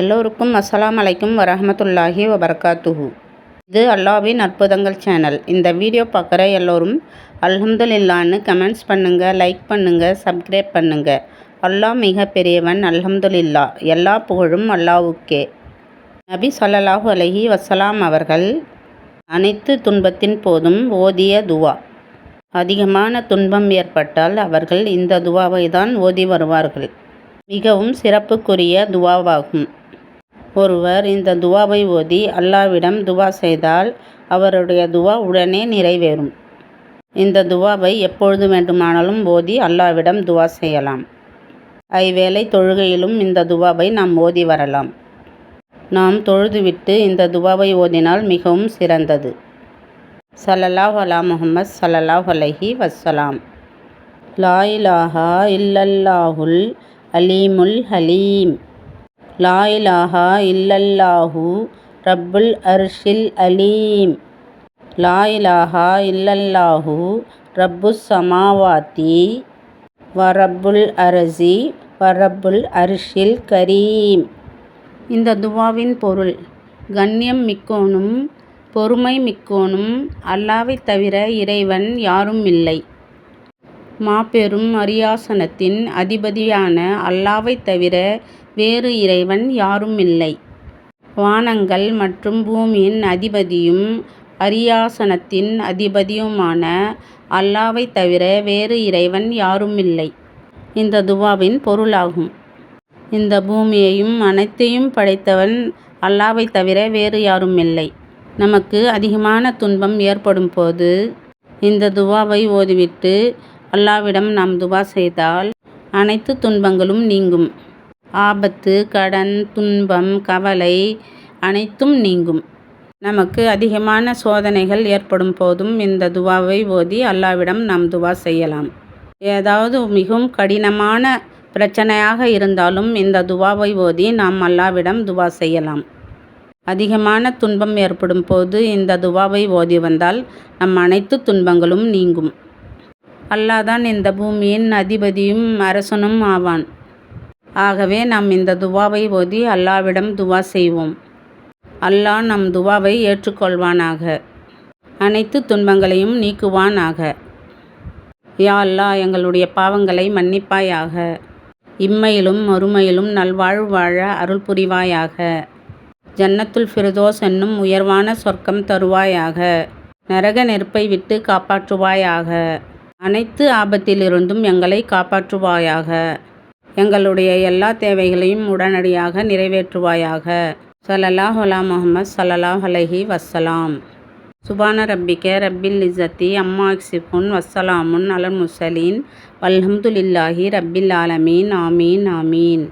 எல்லோருக்கும் அஸ்ஸலாம் அலைக்கும் வரஹமத்துல்லாஹி வபர்காத்துஹு. இது அல்லாவின் அற்புதங்கள் சேனல் இந்த வீடியோ பார்க்குற எல்லோரும் அல்ஹம்துலில்லான்னு கமெண்ட்ஸ் பண்ணுங்கள் லைக் பண்ணுங்கள் சப்ஸ்கிரைப் பண்ணுங்கள் அல்லாஹ் மிக பெரியவன் அல்ஹம்துலில்லா எல்லா புகழும் அல்லாவுக்கே நபி சொல்லலாஹு அலஹி வசலாம் அவர்கள் அனைத்து துன்பத்தின் போதும் ஓதிய துவா. அதிகமான துன்பம் ஏற்பட்டால் அவர்கள் இந்த துவாவை தான் ஓதி வருவார்கள். மிகவும் சிறப்புக்குரிய துவாவாகும். ஒருவர் இந்த துவாவை ஓதி அல்லாவிடம் துவா செய்தால் அவருடைய துவா உடனே நிறைவேறும். இந்த துவாவை எப்பொழுது வேண்டுமானாலும் ஓதி அல்லாவிடம் துவா செய்யலாம். ஐவேளை தொழுகையிலும் இந்த துவாவை நாம் ஓதி வரலாம். நாம் தொழுதுவிட்டு இந்த துவாவை ஓதினால் மிகவும் சிறந்தது. சல்லல்லாஹ் அலா முஹம்மத் சல்லல்லாஹ் அலஹி வசலாம் லா இலாஹா இல்லல்லாஹுல் அலீமுல் ஹலீம். லாயிலாஹா இல்லல்லாஹு ரப்புல் அர்ஷில் அலீம். லாயிலாஹா இல்லல்லாஹு ரப்புஸ் சமாவாத்தி. வரப்புல் அரசி வரப்புல் அர்ஷில் கரீம். இந்த துவாவின் பொருள் கண்ணியம் மிக்கோனும் பொறுமை மிக்கோனும் அல்லாவை தவிர இறைவன் யாரும் இல்லை மாபெரும் அரியாசனத்தின் அதிபதியான அல்லாவைத் தவிர வேறு இறைவன் யாரும் இல்லை வானங்கள் மற்றும் பூமியின் அதிபதியும் அரியாசனத்தின் அதிபதியுமான அல்லாவைத் தவிர வேறு இறைவன் யாரும் இல்லை இந்த துவாவின் பொருளாகும். இந்த பூமியையும் அனைத்தையும் படைத்தவன் அல்லாவைத் தவிர வேறு யாரும் இல்லை நமக்கு அதிகமான துன்பம் ஏற்படும் போது இந்த துவாவை ஓதிவிட்டு அல்லாவிடம் நாம் துவா செய்தால் அனைத்து துன்பங்களும் நீங்கும். ஆபத்து கடன் துன்பம் கவலை அனைத்தும் நீங்கும். நமக்கு அதிகமான சோதனைகள் ஏற்படும் போதும் இந்த துவாவை ஓதி அல்லாவிடம் நாம் துவா செய்யலாம். ஏதாவது மிகவும் கடினமான பிரச்சனையாக இருந்தாலும் இந்த துவாவை ஓதி நாம் அல்லாவிடம் துவா செய்யலாம். அதிகமான துன்பம் ஏற்படும் போது இந்த துவாவை ஓதி வந்தால் நம் அனைத்து துன்பங்களும் நீங்கும். அல்லாஹ் தான் இந்த பூமியின் அதிபதியும் அரசனும் ஆவான். ஆகவே நாம் இந்த துவாவை ஓதி அல்லாவிடம் துவா செய்வோம். அல்லாஹ் நம் துவாவை ஏற்றுக்கொள்வானாக. அனைத்து துன்பங்களையும் நீக்குவானாக. யா அல்லாஹ் எங்களுடைய பாவங்களை மன்னிப்பாயாக. இம்மையிலும் மறுமையிலும் நல்வாழ்வு வாழ அருள் புரிவாயாக. ஜன்னத்துல் ஃபிரதோஸ் என்னும் உயர்வான சொர்க்கம் தருவாயாக. நரக நெருப்பை விட்டு காப்பாற்றுவாயாக. அனைத்து ஆபத்திலிருந்தும் எங்களை காப்பாற்றுவாயாக. எங்களுடைய எல்லா தேவைகளையும் உடனடியாக நிறைவேற்றுவாயாக. சல்லல்லாஹ் அலா முகமது சல்லல்லாஹ் அலஹி வஸ்ஸலாம் சுபான ரப்பிக்க ரப்பில் இஸ்ஸத்தி அம்மா சிஃபுன் வசலாமுன் அலன் முசலீன் வல்ஹம்துலில்லாஹி ரப்பில் ஆலமீன். ஆமீன் ஆமீன்.